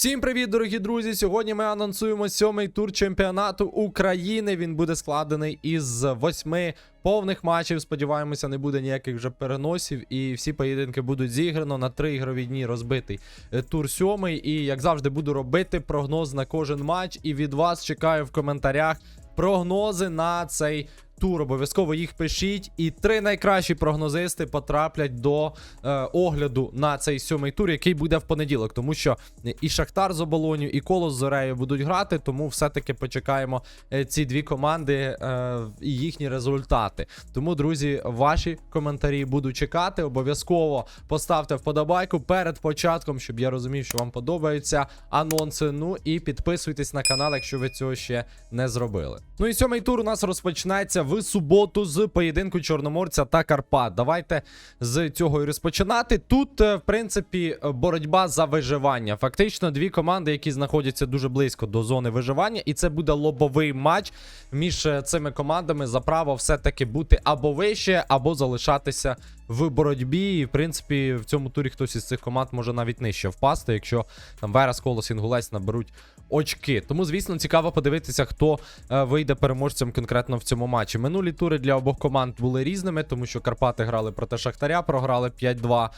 Всім привіт, дорогі друзі! Сьогодні ми анонсуємо сьомий тур чемпіонату України. Він буде складений із восьми повних матчів. Сподіваємося, не буде ніяких вже переносів, і всі поєдинки будуть зіграно на три ігрові дні розбитий е, тур сьомий. І як завжди, буду робити прогноз на кожен матч. І від вас чекаю в коментарях прогнози на цей. Тур обов'язково їх пишіть, і три найкращі прогнозисти потраплять до е, огляду на цей сьомий тур, який буде в понеділок, тому що і Шахтар з оболоню, і Колос з Зорею будуть грати. Тому все-таки почекаємо е, ці дві команди е, і їхні результати. Тому, друзі, ваші коментарі буду чекати. Обов'язково поставте вподобайку перед початком, щоб я розумів, що вам подобаються анонси. Ну і підписуйтесь на канал, якщо ви цього ще не зробили. Ну і сьомий тур у нас розпочинається в суботу з поєдинку Чорноморця та Карпат. Давайте з цього і розпочинати. Тут, е, в принципі, боротьба за виживання. Фактично, дві команди, які знаходяться дуже близько до зони виживання, і це буде лобовий матч між е, цими командами за право все-таки бути або вище, або залишатися в боротьбі. І в принципі, в цьому турі хтось із цих команд може навіть нижче впасти, якщо там Верес, Колос, Інгулець наберуть очки. Тому, звісно, цікаво подивитися, хто е, вийде переможцем конкретно в цьому матчі. Минулі тури для обох команд були різними, тому що Карпати грали проти Шахтаря, програли 5-2,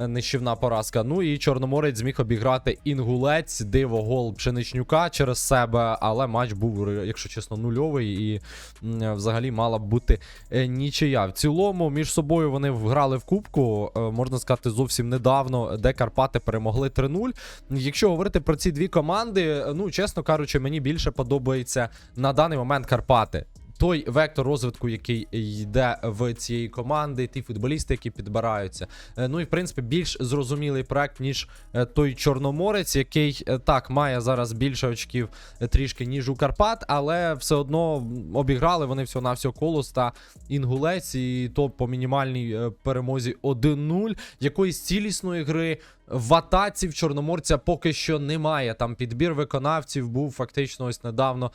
е, нищівна поразка. Ну і Чорноморець зміг обіграти Інгулець, диво гол Пшеничнюка через себе, але матч був, якщо чесно, нульовий і взагалі мала б бути е, нічия. В цілому між собою вони грали в кубку, е, можна сказати, зовсім недавно, де Карпати перемогли 3-0. Якщо говорити про ці дві команди, ну чесно кажучи, мені більше подобається на даний момент Карпати. Той вектор розвитку, який йде в цієї команди, ті футболісти, які підбираються. Е, Ну і в принципі більш зрозумілий проект, ніж е, той Чорноморець, який е, так має зараз більше очків трішки, ніж у Карпат, але все одно обіграли вони всього на всього колос та інгулець, і то по мінімальній перемозі 1-0. Якоїсь цілісної гри в атаці в Чорноморця поки що немає. Там підбір виконавців був фактично ось недавно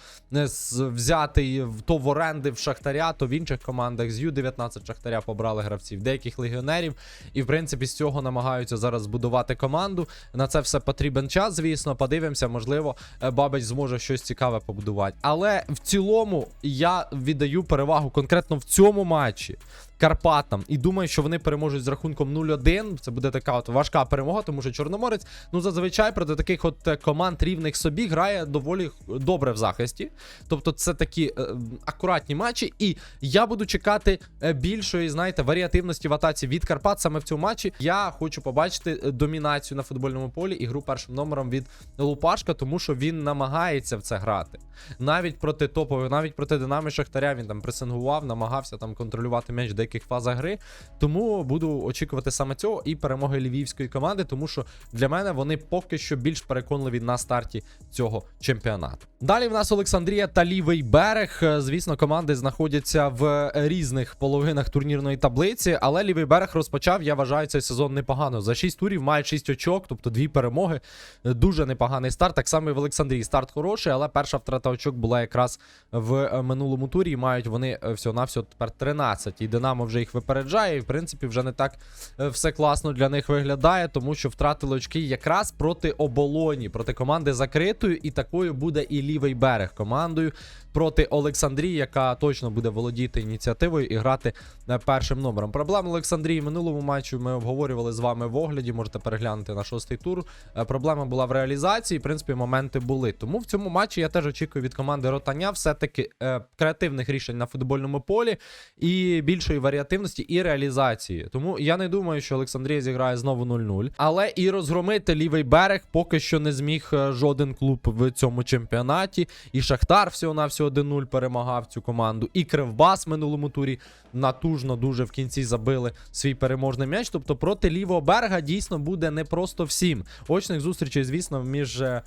взятий в- то в оренди в Шахтаря, то в інших командах. З Ю-19 Шахтаря побрали гравців, деяких легіонерів. І в принципі з цього намагаються зараз збудувати команду. На це все потрібен час, звісно. Подивимося, можливо, е, Бабич зможе щось цікаве побудувати. Але в цілому я віддаю перевагу конкретно в цьому матчі. Карпатам і думаю, що вони переможуть з рахунком 0-1. Це буде така от важка перемога, тому що Чорноморець, ну зазвичай проти таких от е, команд рівних собі грає доволі добре в захисті. Тобто, це такі е, акуратні матчі. І я буду чекати е, більшої, знаєте, варіативності в атаці від Карпат саме в цьому матчі. Я хочу побачити е, домінацію на футбольному полі і гру першим номером від Лупашка, тому що він намагається в це грати. Навіть проти топових, навіть проти Динамо Шахтаря він там пресингував, намагався там контролювати м'яч в деяких фазах гри. Тому буду очікувати саме цього і перемоги львівської команди, тому що для мене вони поки що більш переконливі на старті цього чемпіонату. Далі в нас Олександрія та лівий берег. Е, Звісно, команди знаходяться в різних половинах турнірної таблиці, але лівий берег розпочав. Я вважаю цей сезон непогано. За 6 турів мають 6 очок, тобто дві перемоги. Е, Дуже непоганий старт. Так само і в Олександрії старт хороший, але перша втрата очок була якраз в е, минулому турі. І мають вони всього на всього тепер 13. І Динамо вже їх випереджає. І в принципі вже не так е, все класно для них виглядає, тому що втратили очки якраз проти оболоні, проти команди закритою, і такою буде і лівий берег командою проти Олександрії, яка точно буде володіти ініціативою і грати е, першим номером. Проблема Олександрії в минулому матчі ми обговорювали з вами в огляді. Можете переглянути на шостий тур. Е, Проблема була в реалізації. В принципі, моменти були. Тому в цьому матчі я теж очікую від команди Ротаня все-таки е, креативних рішень на футбольному полі і більшої варіативності і реалізації. Тому я не думаю, що Олександрія зіграє знову 0-0. Але і розгромити лівий берег поки що не зміг е, жоден клуб в цьому чемпіонаті. І Шахтар всього на всього 1-0 перемагав цю команду. І Кривбас в минулому турі натужно дуже в кінці забили свій переможний м'яч. Тобто проти лівого берега дійсно буде не просто всім. Очних зустрічей, звісно, між е,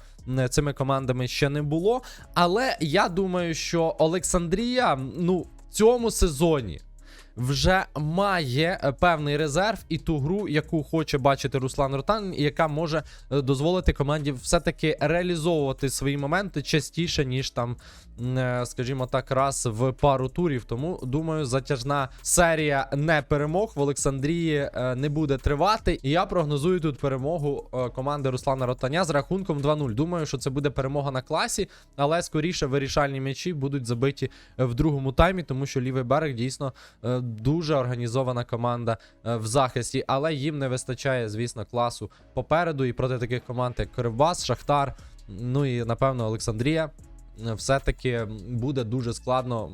цими командами ще не було. Але я думаю, що Олександрія, ну, цьому сезоні. Вже має е, певний резерв і ту гру, яку хоче бачити Руслан Ротан, яка може е, дозволити команді все-таки реалізовувати свої моменти частіше, ніж там скажімо так, раз в пару турів. Тому думаю, затяжна серія не перемог в Олександрії е, не буде тривати. І я прогнозую тут перемогу е, команди Руслана Ротаня з рахунком 2-0. Думаю, що це буде перемога на класі, але скоріше вирішальні м'ячі будуть забиті е, в другому таймі, тому що лівий берег дійсно е, дуже організована команда е, в захисті, але їм не вистачає, звісно, класу попереду. І проти таких команд, як Кривбас, Шахтар, ну і напевно Олександрія, е, все-таки буде дуже складно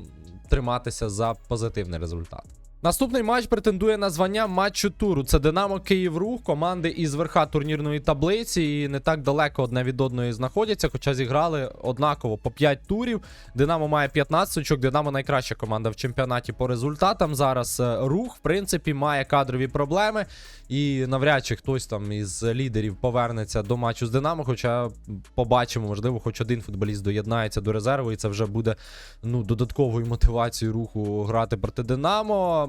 триматися за позитивний результат. Наступний матч претендує на звання матчу туру. Це Динамо Київ Рух, команди із верха турнірної таблиці і не так далеко одне від одної знаходяться, хоча зіграли однаково по 5 турів. Динамо має 15 очок. Динамо найкраща команда в чемпіонаті по результатам. Зараз Е, рух, в принципі, має кадрові проблеми, і навряд чи хтось там із лідерів повернеться до матчу з Динамо. Хоча побачимо, можливо, хоч один футболіст доєднається до резерву, і це вже буде ну, додатковою мотивацією руху грати проти Динамо.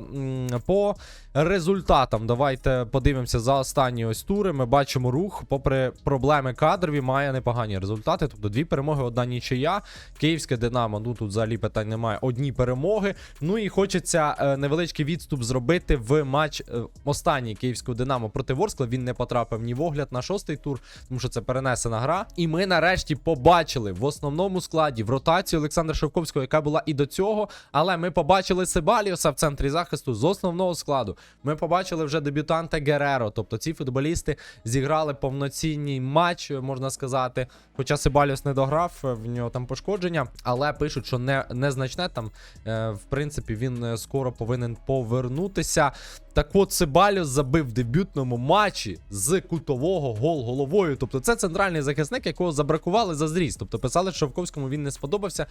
По результатам, давайте подивимося за останні ось тури. Ми бачимо рух, попри проблеми кадрові, має непогані результати. Тобто дві перемоги, одна нічия. Київське Динамо, ну тут взагалі питань немає. Одні перемоги. Ну і хочеться е, невеличкий відступ зробити в матч е, останній київського Динамо проти Ворскла. Він не потрапив ні в огляд на шостий тур, тому що це перенесена гра. І ми нарешті побачили в основному складі в ротацію Олександра Шевковського, яка була і до цього. Але ми побачили Себаліоса в центрі захисту з основного складу. Ми побачили вже дебютанта Гереро. Тобто ці футболісти зіграли повноцінний матч, можна сказати. Хоча Себаліос не дограв, в нього там пошкодження, але пишуть, що не незначне там. Е, в принципі, він е, скоро повинен повернутися. Так от Себаліос забив в дебютному матчі з кутового гол головою. Тобто це центральний захисник, якого забракували за зріст. Тобто писали, що Шовковському він не сподобався,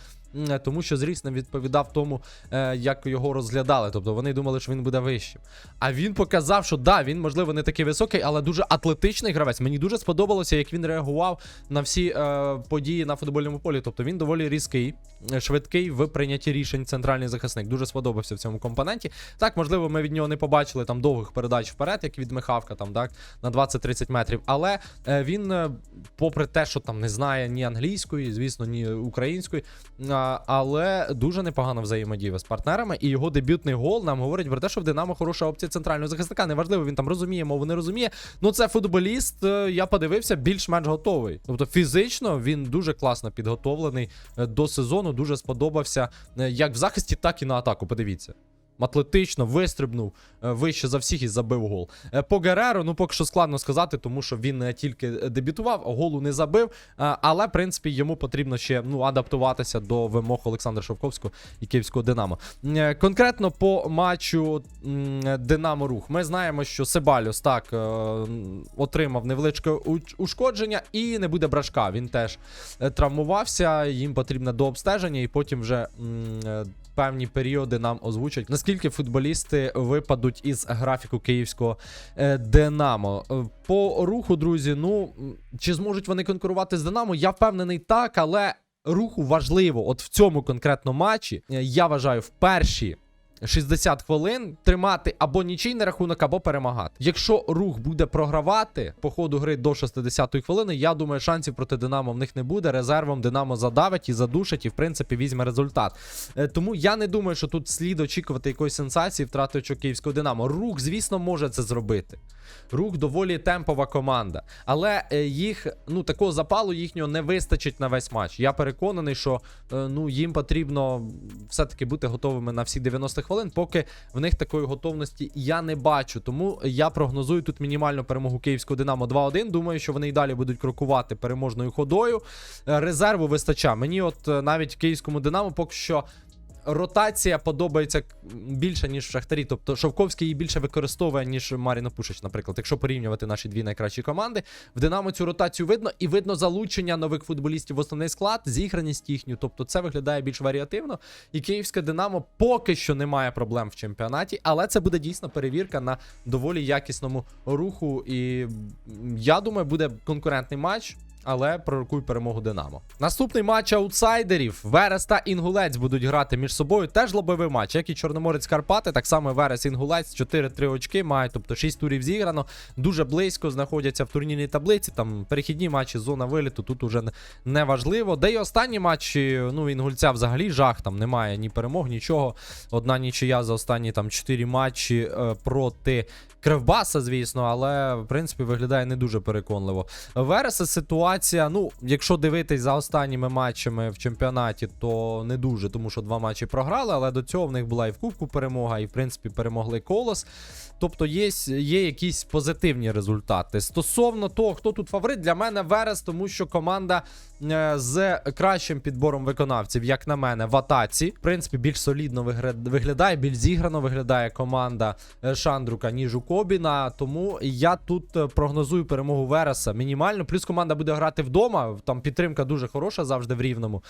е, тому що зріст не відповідав тому, е, як його розглядали. Тобто вони думали, що він буде вищим. А він показав, що да, він можливо не такий високий, але дуже атлетичний гравець. Мені дуже сподобалося, як він реагував на всі е, події на футбольному полі. Тобто він доволі різкий, е, швидкий в прийнятті рішень. Центральний захисник дуже сподобався в цьому компоненті. Так, можливо, ми від нього не побачили там довгих передач вперед, як від Михавка, там так на 20-30 метрів. Але е, він, е, попри те, що там не знає ні англійської, звісно, ні української, а, але дуже непогано взаємодіє з партнерами. І його дебютний гол нам говорить про те, що в Динамо хороша опція центрального захисника. Неважливо, він там розуміє, мову не розуміє. Ну це футболіст. е, Я подивився, більш-менш готовий. Тобто фізично він дуже класно підготовлений е, до сезону. Дуже сподобався е, як в захисті, так і на атаку. Подивіться. Атлетично вистрибнув е, вище за всіх і забив гол. Е, По Гереро, ну поки що складно сказати, тому що він е, тільки дебютував, голу не забив. Е, Але, в принципі, йому потрібно ще ну, адаптуватися до вимог Олександра Шовковського і Київського Динамо. Е, Конкретно по матчу Динамо Рух. Ми знаємо, що Себалюс так е, отримав невеличке ушкодження і не буде брашка. Він теж е, травмувався. Їм потрібно до обстеження, і потім вже. Певні періоди нам озвучать, наскільки футболісти випадуть із графіку київського е, Динамо. Е, По руху, друзі, ну чи зможуть вони конкурувати з Динамо? Я впевнений так, але руху важливо. От в цьому конкретно матчі е, я вважаю в перші 60 хвилин тримати або нічийний рахунок, або перемагати. Якщо рух буде програвати по ходу гри до 60-ї хвилини, я думаю, шансів проти Динамо в них не буде. Резервом Динамо задавить і задушить, і в принципі візьме результат. Е, Тому я не думаю, що тут слід очікувати якоїсь сенсації втрати очок київського Динамо. Рух, звісно, може це зробити. Рух доволі темпова команда, але е, їх ну такого запалу їхнього не вистачить на весь матч. Я переконаний, що е, ну їм потрібно все-таки бути готовими на всі 90 хвилин. Поки в них такої готовності я не бачу. Тому я прогнозую тут мінімальну перемогу київського Динамо 2-1. Думаю, що вони і далі будуть крокувати переможною ходою. Е, Резерву вистачає. Мені, от навіть київському Динамо, поки що. Ротація подобається більше, ніж в Шахтарі. Тобто Шовковський її більше використовує, ніж Маріно Пушич, наприклад. Якщо порівнювати наші дві найкращі команди, в Динамо цю ротацію видно, і видно залучення нових футболістів в основний склад, зіграність їхню. Тобто це виглядає більш варіативно. І київське Динамо поки що не має проблем в чемпіонаті, але це буде дійсно перевірка на доволі якісному руху. І я думаю, буде конкурентний матч. Але пророкуй перемогу Динамо. Наступний матч аутсайдерів. Верес та Інгулець будуть грати між собою. Теж лобовий матч, як і Чорноморець Карпати. Так само Верес Інгулець 4-3 очки мають, тобто 6 турів зіграно. Дуже близько знаходяться в турнірній таблиці. Там перехідні матчі, зона виліту тут уже не важливо. Де й останні матчі, ну Інгульця взагалі жах. Там немає ні перемог, нічого. Одна нічия за останні там 4 матчі е, проти. Кривбаса, звісно, але в принципі виглядає не дуже переконливо. Вереса ситуація, ну, якщо дивитись за останніми матчами в чемпіонаті, то не дуже, тому що два матчі програли, але до цього в них була і в Кубку перемога, і в принципі перемогли Колос. Тобто є, є якісь позитивні результати. Стосовно того, хто тут фаворит, для мене Верес, тому що команда е, з кращим підбором виконавців, як на мене, в атаці. В принципі, більш солідно виглядає, більш зіграно виглядає команда е, Шандрука, ніж у Кобіна. Тому я тут е, прогнозую перемогу Вереса мінімально. Плюс команда буде грати вдома. Там підтримка дуже хороша завжди в рівному.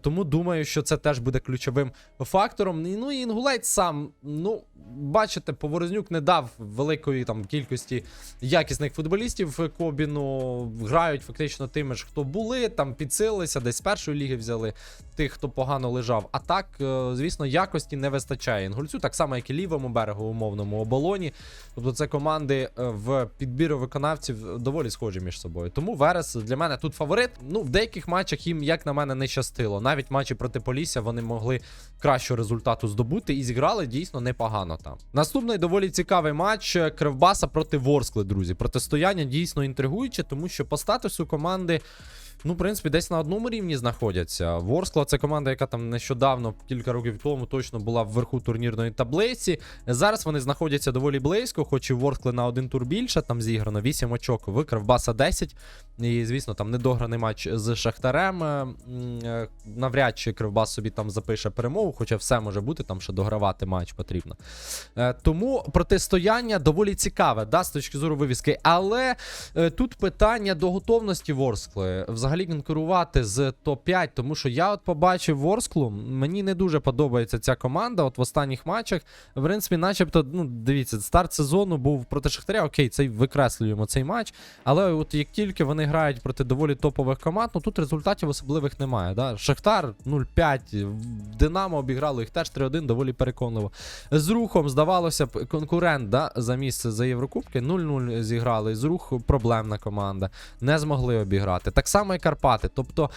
Тому думаю, що це теж буде ключовим фактором. Ну і Інгулець сам, ну, бачите, Поворознюк не дав великої там кількості якісних футболістів Кобіну. Грають фактично тими ж, хто були, там підсилилися, десь з першої ліги взяли тих, хто погано лежав. А так, е, звісно, якості не вистачає інгульцю, так само, як і лівому берегу, умовному оболоні. Тобто це команди е, в підбіру виконавців доволі схожі між собою. Тому Верес для мене тут фаворит. Ну, в деяких матчах їм, як на мене, не щастило. Навіть матчі проти Полісся вони могли кращого результату здобути і зіграли дійсно непогано там. Наступний доволі цікавий матч е, Кривбаса проти Ворскли, друзі. Протистояння дійсно інтригуюче, тому що по статусу команди. Ну, в принципі, десь на одному рівні знаходяться. Ворскла це команда, яка там нещодавно, кілька років тому, точно була вверху турнірної таблиці. Зараз вони знаходяться доволі близько, хоч і Ворскли на один тур більше, там зіграно 8 очок, в Кривбаса 10. І, звісно, там недограний матч з Шахтарем. Е, е, Навряд чи Кривбас собі там запише перемогу, хоча все може бути, там ще догравати матч потрібно. Е, Тому протистояння доволі цікаве, да, з точки зору вивіски. Але тут питання до готовності Ворскли взагалі конкурувати з топ-5, тому що я от побачив Ворсклу, мені не дуже подобається ця команда. От в останніх матчах, в принципі, начебто, ну дивіться, старт сезону був проти Шахтаря. Окей, цей викреслюємо цей матч. Але от як тільки вони грають проти доволі топових команд, ну тут результатів особливих немає. Да? Шахтар 0-5, Динамо обіграло їх теж 3-1, доволі переконливо. З рухом, здавалося б, конкурент да, за місце за Єврокубки 0-0 зіграли. З рух проблемна команда. Не змогли обіграти. Так само і Карпати. Тобто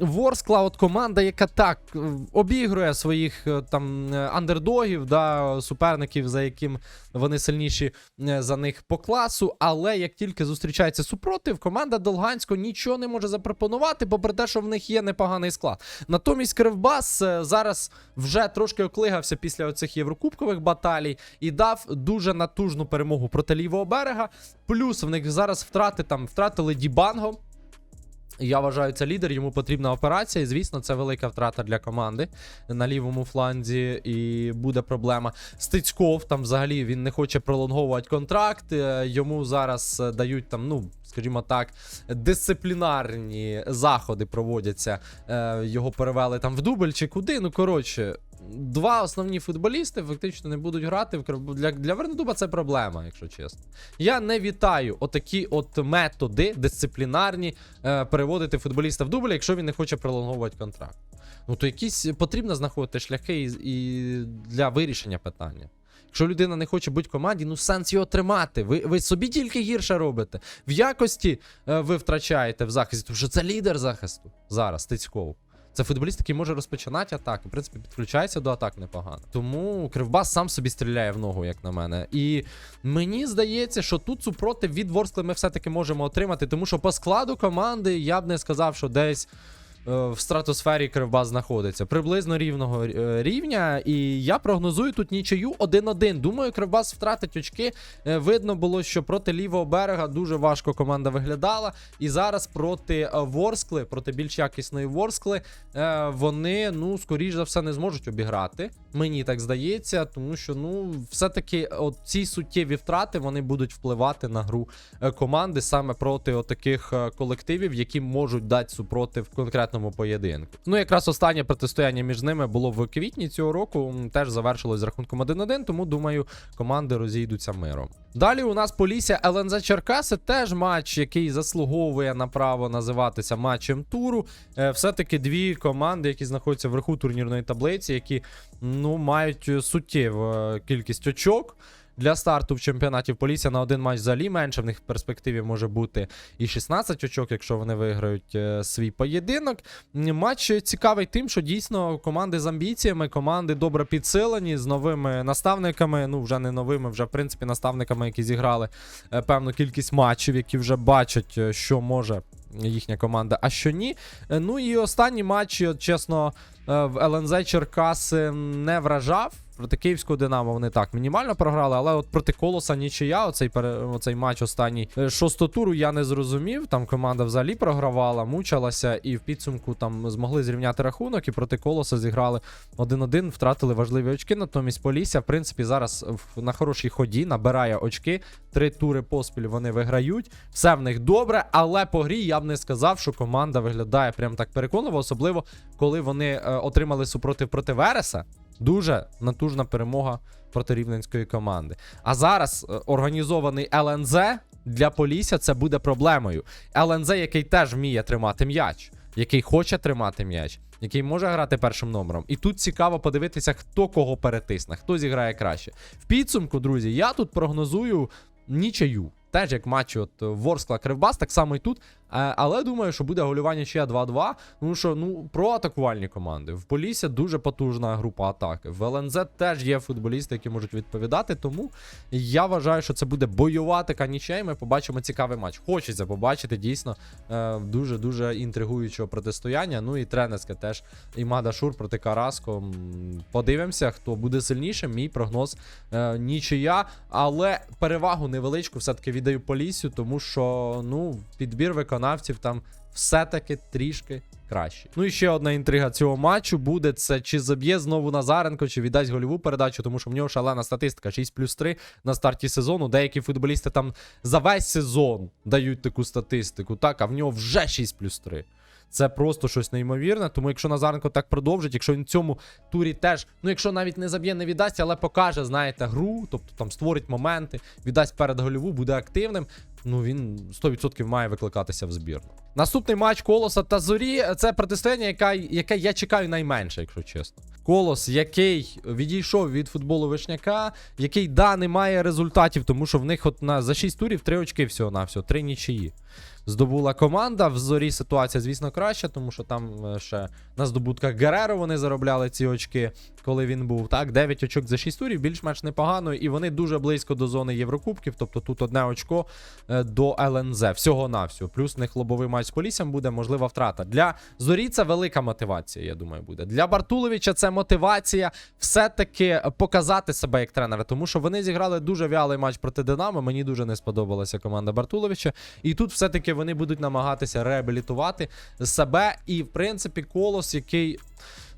Ворскла, от команда, яка так е, обігрує своїх е, там е, андердогів, да, суперників, за яким вони сильніші за них по класу. Але як тільки зустрічається супротив, команда Долганського нічого не може запропонувати, попри те, що в них є непоганий склад. Натомість Кривбас зараз вже трошки оклигався після оцих єврокубкових баталій і дав дуже натужну перемогу проти лівого берега. Плюс в них зараз втрати там втратили Дібанго. Я вважаю, це лідер, йому потрібна операція. І звісно, це велика втрата для команди на лівому фланзі, і буде проблема. Стецьков там взагалі він не хоче пролонговувати контракт. е, Йому зараз е, дають там, ну скажімо так, дисциплінарні заходи проводяться. Е, Його перевели там в дубль чи куди. Ну коротше. Два основні футболісти фактично не будуть грати для, для Вернедуба це проблема, якщо чесно. Я не вітаю отакі от методи дисциплінарні е, переводити футболіста в дубль, якщо він не хоче пролонговувати контракт. Ну то якісь потрібно знаходити шляхи і, і для вирішення питання. Якщо людина не хоче бути в команді, ну сенс його тримати. Ви, ви собі тільки гірше робите. В якості е, ви втрачаєте в захисті, тому що це лідер захисту зараз, Тицьков. Це футболіст, який може розпочинати атаки. В принципі, підключається до атак непогано. Тому Кривбас сам собі стріляє в ногу, як на мене. І мені здається, що тут супротив від Ворскли ми все-таки можемо отримати, тому що по складу команди я б не сказав, що десь. Е, В стратосфері кривба знаходиться приблизно рівного е, рівня, і я прогнозую тут нічию 1-1. Думаю, Кривбас втратить очки. Е, Видно було, що проти лівого берега дуже важко команда виглядала. І зараз проти Ворскли, проти більш якісної Ворскли, вони, ну, скоріш за все, не зможуть обіграти. Мені так здається, тому що, ну, все-таки от ці суттєві втрати вони будуть впливати на гру е, команди саме проти отаких е, колективів, які можуть дати супротив конкретному поєдинку. Ну, якраз останнє протистояння між ними було в квітні цього року. Теж завершилось з рахунком 1-1, тому думаю, команди розійдуться миром. Далі у нас Полісся ЛНЗ Черкаси. Теж матч, який заслуговує на право називатися матчем туру. Е, все-таки дві команди, які знаходяться вверху турнірної таблиці, які ну, мають суттєву е, кількість очок. Для старту в чемпіонаті Полісся на один матч взагалі менше. В них в перспективі може бути і 16 очок, якщо вони виграють е, свій поєдинок. Матч цікавий тим, що дійсно команди з амбіціями, команди добре підсилені, з новими наставниками. Ну, вже не новими, вже в принципі наставниками, які зіграли е, певну кількість матчів, які вже бачать, е, що може їхня команда, а що ні. Е, Ну і останні матчі, от, чесно, е, в ЛНЗ Черкаси не вражав. Проти Київського Динамо вони так мінімально програли, але от проти Колоса нічия, оцей, оцей матч останній е, шостого туру я не зрозумів. Там команда взагалі програвала, мучилася, і в підсумку там змогли зрівняти рахунок, і проти Колоса зіграли 1-1, втратили важливі очки. Натомість Полісся, в принципі, зараз на хорошій ході набирає очки. Три тури поспіль вони виграють. Все в них добре, але по грі я б не сказав, що команда виглядає прям так переконливо, особливо коли вони е, отримали супротив проти Вереса. Дуже натужна перемога проти рівненської команди. А зараз е, організований ЛНЗ для Полісся це буде проблемою. ЛНЗ, який теж вміє тримати м'яч, який хоче тримати м'яч, який може грати першим номером. І тут цікаво подивитися, хто кого перетисне, хто зіграє краще. В підсумку, друзі, я тут прогнозую нічию. Теж як матчі от Ворскла Кривбас, так само і тут. Е, Але думаю, що буде голювання ще 2-2. Тому що ну про атакувальні команди. В Полісся дуже потужна група атаки. В ЛНЗ теж є футболісти, які можуть відповідати. Тому я вважаю, що це буде бойова така нічия. і Ми побачимо цікавий матч. Хочеться побачити дійсно дуже дуже інтригуючого протистояння. Ну і тренерське теж Імада Шур проти Караско. Подивимося, хто буде сильнішим. Мій прогноз е, нічия. Але перевагу невеличку все-таки віддаю Поліссю, тому що ну, підбір виконавців там все-таки трішки краще. Ну і ще одна інтрига цього матчу буде: це чи заб'є знову Назаренко, чи віддасть гольову передачу, тому що в нього шалена статистика 6 плюс 3 на старті сезону. Деякі футболісти там за весь сезон дають таку статистику, так, а в нього вже 6 плюс 3. Це просто щось неймовірне. Тому якщо Назаренко так продовжить, якщо він в цьому турі теж, ну якщо навіть не заб'є, не віддасть, але покаже, знаєте, гру, тобто там створить моменти, віддасть перед гольову, буде активним. Ну він 100% має викликатися в збірну. Наступний матч Колоса та Зорі це протистояння, яка, яке я чекаю найменше, якщо чесно. Колос, який відійшов від футболу Вишняка, який да не має результатів, тому що в них от на за 6 турів 3 очки всього на всього, 3 нічиї. Здобула команда. В зорі ситуація, звісно, краща, тому що там е, ще на здобутках Гереро вони заробляли ці очки, коли він був. Так, 9 очок за 6 турів, більш-менш непогано. І вони дуже близько до зони Єврокубків. Тобто тут одне очко е, до ЛНЗ. Всього навсього Плюс в них лобовий матч з Поліссям буде, можлива втрата. Для зорі це велика мотивація, я думаю, буде. Для Бартуловича це мотивація все-таки показати себе як тренера, тому що вони зіграли дуже вялий матч проти Динамо. Мені дуже не сподобалася команда Бартуловича. І тут все-таки вони будуть намагатися реабілітувати себе. І, в принципі, колос, який.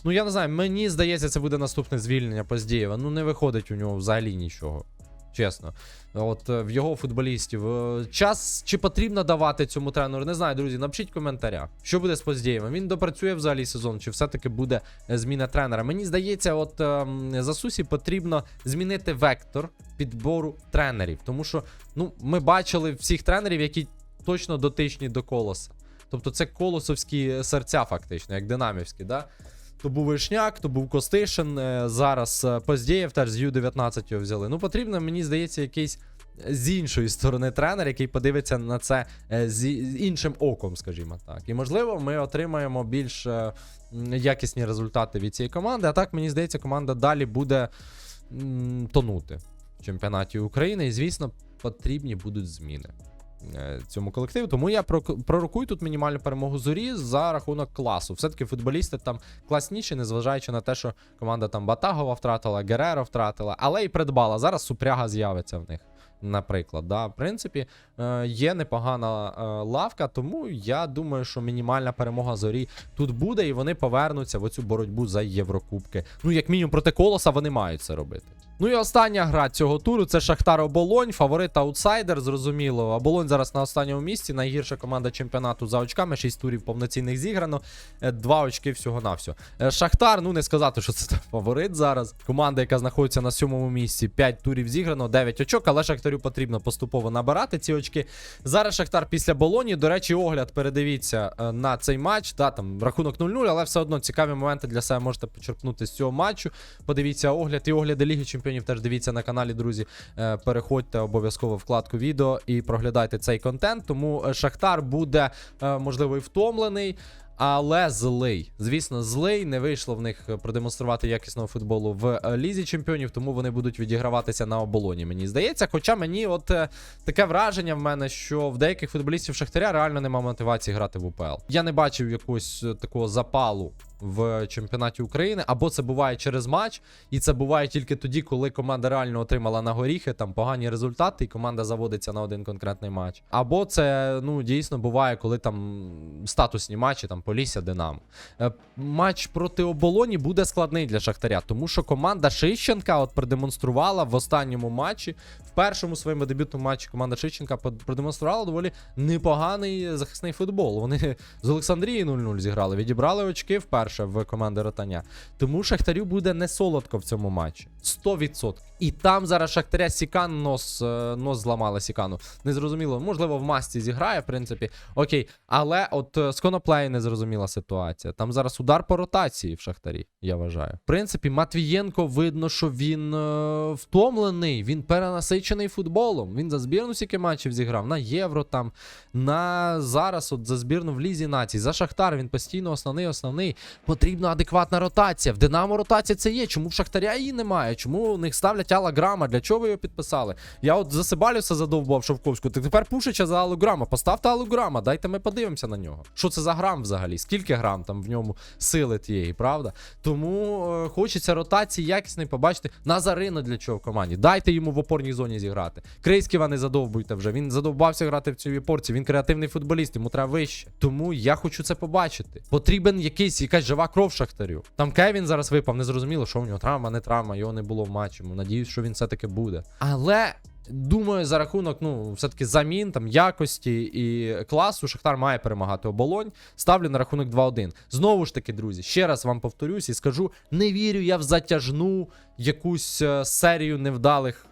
Ну, я не знаю, мені здається, це буде наступне звільнення Поздієва. Ну, не виходить у нього взагалі нічого. Чесно. От е, в його футболістів. Е, Час чи потрібно давати цьому тренеру? Не знаю, друзі. Напишіть в коментарях. Що буде з Поздієвим? Він допрацює взагалі сезон, чи все-таки буде е, зміна тренера? Мені здається, от ем, Засусі потрібно змінити вектор підбору тренерів. Тому що ну, ми бачили всіх тренерів, які точно дотичні до колоса. Тобто це колосовські серця, фактично, як динамівські, да? То був Вишняк, то був Костишин. е, Зараз е, Поздєєв теж з Ю-19 його взяли. Ну, потрібно, мені здається, якийсь з іншої сторони тренер, який подивиться на це е, з іншим оком, скажімо так. І можливо, ми отримаємо більш е, якісні результати від цієї команди. А так, мені здається, команда далі буде тонути в чемпіонаті України. І, звісно, потрібні будуть зміни е, цьому колективу. Тому я пророкую тут мінімальну перемогу зорі за рахунок класу. Все-таки футболісти там класніші, незважаючи на те, що команда там Батагова втратила, Гереро втратила, але і придбала. Зараз супряга з'явиться в них. Наприклад, да, в принципі, е, є непогана е, лавка, тому я думаю, що мінімальна перемога зорі тут буде, і вони повернуться в оцю боротьбу за Єврокубки. Ну, як мінімум, проти колоса вони мають це робити. Ну і остання гра цього туру це Шахтар Оболонь, фаворит аутсайдер, зрозуміло. Оболонь зараз на останньому місці. Найгірша команда чемпіонату за очками. 6 турів повноцінних зіграно. Е, Два очки всього-навсього. Е, Шахтар, ну не сказати, що це фаворит зараз. Команда, яка знаходиться на сьомому місці, 5 турів зіграно, 9 очок, але Шахтарю потрібно поступово набирати ці очки. Зараз Шахтар після Болоні. До речі, огляд передивіться е, на цей матч. Да, там рахунок 0-0, але все одно цікаві моменти для себе можете почерпнути з цього матчу. Подивіться огляд і огляди Ліги Чемпіонів теж дивіться на каналі, друзі. Е, Переходьте обов'язково вкладку відео і проглядайте цей контент. Тому е, Шахтар буде, е, можливо, і втомлений. Але злий. Звісно, злий. Не вийшло в них продемонструвати якісного футболу в лізі чемпіонів, тому вони будуть відіграватися на оболоні. Мені здається. Хоча мені, от таке враження в мене, що в деяких футболістів Шахтаря реально немає мотивації грати в УПЛ. Я не бачив якогось такого запалу в чемпіонаті України, або це буває через матч, і це буває тільки тоді, коли команда реально отримала на горіхи там погані результати, і команда заводиться на один конкретний матч. Або це ну дійсно буває, коли там статусні матчі, там Полісся, Динамо. Е, Матч проти оболоні буде складний для Шахтаря, тому що команда Шищенка от продемонструвала в останньому матчі, в першому своєму дебютному матчі команда Шищенка продемонструвала доволі непоганий захисний футбол. Вони з Олександрії 0-0 зіграли, відібрали очки вперше в команди Ротаня. Тому Шахтарю буде не солодко в цьому матчі. 100%. І там зараз Шахтаря Сікан нос, е, нос зламала Сікану. Незрозуміло, можливо, в масті зіграє, в принципі. Окей. Але от е, з Коноплею незрозуміла ситуація. Там зараз удар по ротації в Шахтарі, я вважаю. В принципі, Матвієнко видно, що він е, втомлений, він перенасичений футболом. Він за збірну скільки матчів зіграв, на євро там, на зараз, от за збірну в Лізі націй, за Шахтар. Він постійно основний, основний. Потрібна адекватна ротація. В Динамо ротація це є. Чому в Шахтаря її немає? Чому у них ставлять Алла Грама? Для чого ви його підписали? Я от за Себалюса задовбав Шовковську. Так тепер Пушича за Аллу Грама. Поставте Аллу Грама, дайте ми подивимося на нього. Що це за грам взагалі? Скільки грам там в ньому сили тієї, правда? Тому е, хочеться ротації якісної побачити. Назарину для чого в команді. Дайте йому в опорній зоні зіграти. Крейськіва не задовбуйте вже. Він задовбався грати в цій порці. Він креативний футболіст, йому треба вище. Тому я хочу це побачити. Потрібен якийсь якась жива кров шахтарю. Там Кевін зараз випав, не зрозуміло, що в нього травма, не травма, його не було в матчі. Надіюсь, що він все-таки буде. Але. Думаю, за рахунок, ну, все-таки замін, там, якості і класу Шахтар має перемагати оболонь. Ставлю на рахунок 2-1. Знову ж таки, друзі, ще раз вам повторюсь і скажу: не вірю я в затяжну якусь е, серію невдалих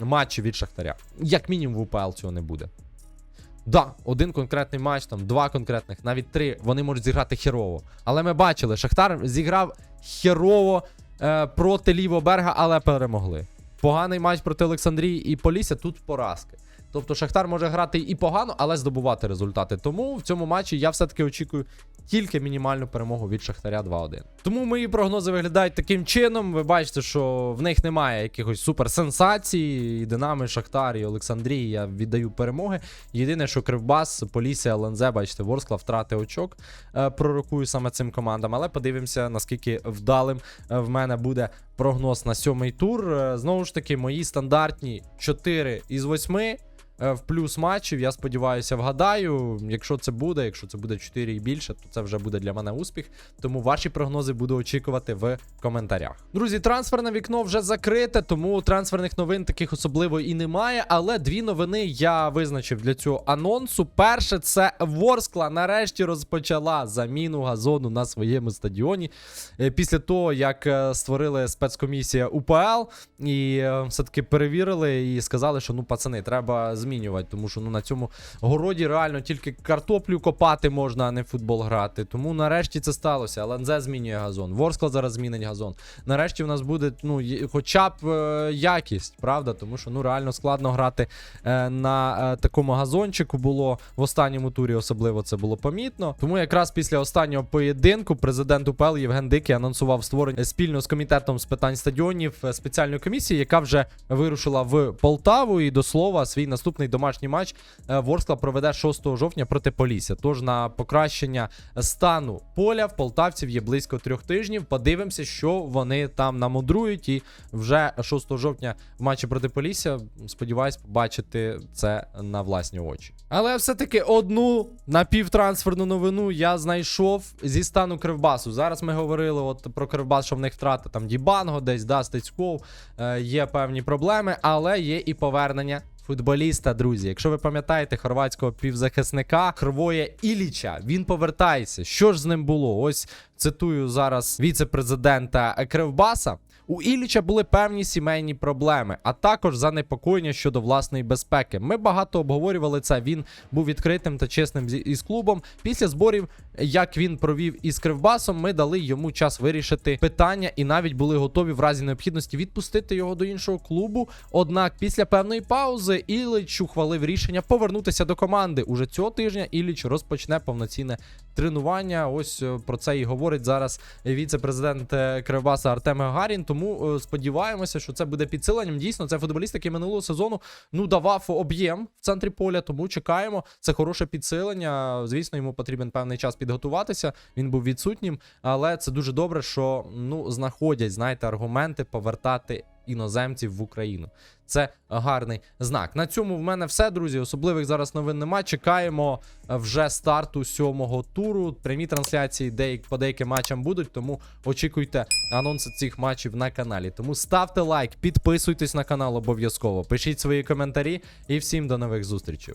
матчів від Шахтаря. Як мінімум в УПЛ цього не буде. Да, один конкретний матч, там два конкретних, навіть три, вони можуть зіграти херово. Але ми бачили, Шахтар зіграв херово е, проти лівого берега, але перемогли. Поганий матч проти Олександрії і Полісся, тут поразки. Тобто Шахтар може грати і погано, але здобувати результати. Тому в цьому матчі я все-таки очікую тільки мінімальну перемогу від Шахтаря 2-1. Тому мої прогнози виглядають таким чином. Ви бачите, що в них немає якихось суперсенсацій. І Динамо, і Шахтар, і Олександрії я віддаю перемоги. Єдине, що Кривбас, Полісся, ЛНЗ, бачите, Ворскла втрати очок. Е, пророкую саме цим командам. Але подивимося, наскільки вдалим е, в мене буде прогноз на сьомий тур. Е, Знову ж таки, мої стандартні 4 із 8 е, в плюс матчів. Я сподіваюся, вгадаю. Якщо це буде, якщо це буде 4 і більше, то це вже буде для мене успіх. Тому ваші прогнози буду очікувати в коментарях. Друзі, трансферне вікно вже закрите, тому трансферних новин таких особливо і немає. Але дві новини я визначив для цього анонсу. Перше, це Ворскла нарешті розпочала заміну газону на своєму стадіоні. Е, Після того, як е, створили спецкомісія УПЛ і е, все-таки перевірили і сказали, що ну пацани, треба змінювати, тому що ну на цьому городі реально тільки картоплю копати можна, а не футбол грати. Тому нарешті це сталося. ЛНЗ змінює газон. Ворскла зараз змінить газон. Нарешті в нас буде ну хоча б е, якість, правда? Тому що ну реально складно грати е, на е, такому газончику було в останньому турі, особливо це було помітно. Тому якраз після останнього поєдинку президент УПЛ Євген Дикий анонсував створення спільно з комітетом з питань стадіонів е, спеціальної комісії, яка вже вирушила в Полтаву. І до слова, свій наступний наступний домашній матч е, Ворскла проведе 6 жовтня проти Полісся. Тож на покращення стану поля в полтавців є близько трьох тижнів. Подивимося, що вони там намудрують. І вже 6 жовтня в матчі проти Полісся. Сподіваюсь, побачити це на власні очі. Але все-таки одну напівтрансферну новину я знайшов зі стану Кривбасу. Зараз ми говорили от про Кривбас, що в них втрата там Дібанго, десь да, Стецьков, е, є певні проблеми, але є і повернення. Футболіста, друзі, якщо ви пам'ятаєте хорватського півзахисника Хрвоє Іліча, він повертається. Що ж з ним було? Ось цитую зараз віце-президента Кривбаса. У Іліча були певні сімейні проблеми, а також занепокоєння щодо власної безпеки. Ми багато обговорювали це. Він був відкритим та чесним із клубом. Після зборів, як він провів із Кривбасом, ми дали йому час вирішити питання і навіть були готові в разі необхідності відпустити його до іншого клубу. Однак, після певної паузи Іліч ухвалив рішення повернутися до команди. Уже цього тижня Іліч розпочне повноцінне тренування. Ось е, про це і говорить зараз віце-президент е, Кривбаса Артем Гагарін. Тому е, сподіваємося, що це буде підсиленням. Дійсно, це футболіст, який минулого сезону ну давав об'єм в центрі поля. Тому чекаємо. Це хороше підсилення. Звісно, йому потрібен певний час підготуватися. Він був відсутнім, але це дуже добре, що ну знаходять, знаєте, аргументи повертати іноземців в Україну. Це гарний знак. На цьому в мене все, друзі. Особливих зараз новин нема. Чекаємо е, вже старту сьомого туру. Прямі трансляції деяк, по деяким матчам будуть, тому очікуйте анонси цих матчів на каналі. Тому ставте лайк, підписуйтесь на канал обов'язково, пишіть свої коментарі і всім до нових зустрічей.